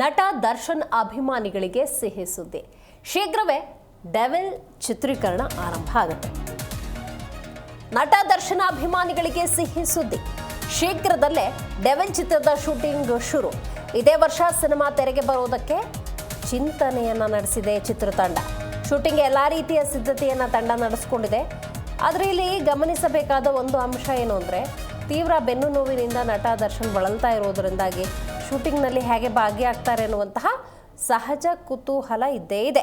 ನಟ ದರ್ಶನ್ ಅಭಿಮಾನಿಗಳಿಗೆ ಸಿಹಿ ಸುದ್ದಿ. ಶೀಘ್ರವೇ ಡೆವಿಲ್ ಚಿತ್ರೀಕರಣ ಆರಂಭ ಆಗುತ್ತೆ. ನಟ ದರ್ಶನ ಅಭಿಮಾನಿಗಳಿಗೆ ಸಿಹಿ ಸುದ್ದಿ. ಶೀಘ್ರದಲ್ಲೇ ಡೆವಿಲ್ ಚಿತ್ರದ ಶೂಟಿಂಗ್ ಶುರು. ಇದೇ ವರ್ಷ ಸಿನಿಮಾ ತೆರೆಗೆ ಬರೋದಕ್ಕೆ ಚಿಂತನೆಯನ್ನ ನಡೆಸಿದೆ ಚಿತ್ರತಂಡ ಶೂಟಿಂಗ್ ಎಲ್ಲ ರೀತಿಯ ಸಿದ್ಧತೆಯನ್ನು ತಂಡ ನಡೆಸಿಕೊಂಡಿದೆ. ಆದರೆ ಇಲ್ಲಿ ಗಮನಿಸಬೇಕಾದ ಒಂದು ಅಂಶ ಏನು ಅಂದರೆ, ತೀವ್ರ ಬೆನ್ನು ನೋವಿನಿಂದ ನಟ ದರ್ಶನ್ ಬಳಲ್ತಾ ಇರೋದರಿಂದಾಗಿ ಶೂಟಿಂಗ್ನಲ್ಲಿ ಹೇಗೆ ಭಾಗಿಯಾಗ್ತಾರೆ ಅನ್ನುವಂತಹ ಸಹಜ ಕುತೂಹಲ ಇದ್ದೇ ಇದೆ.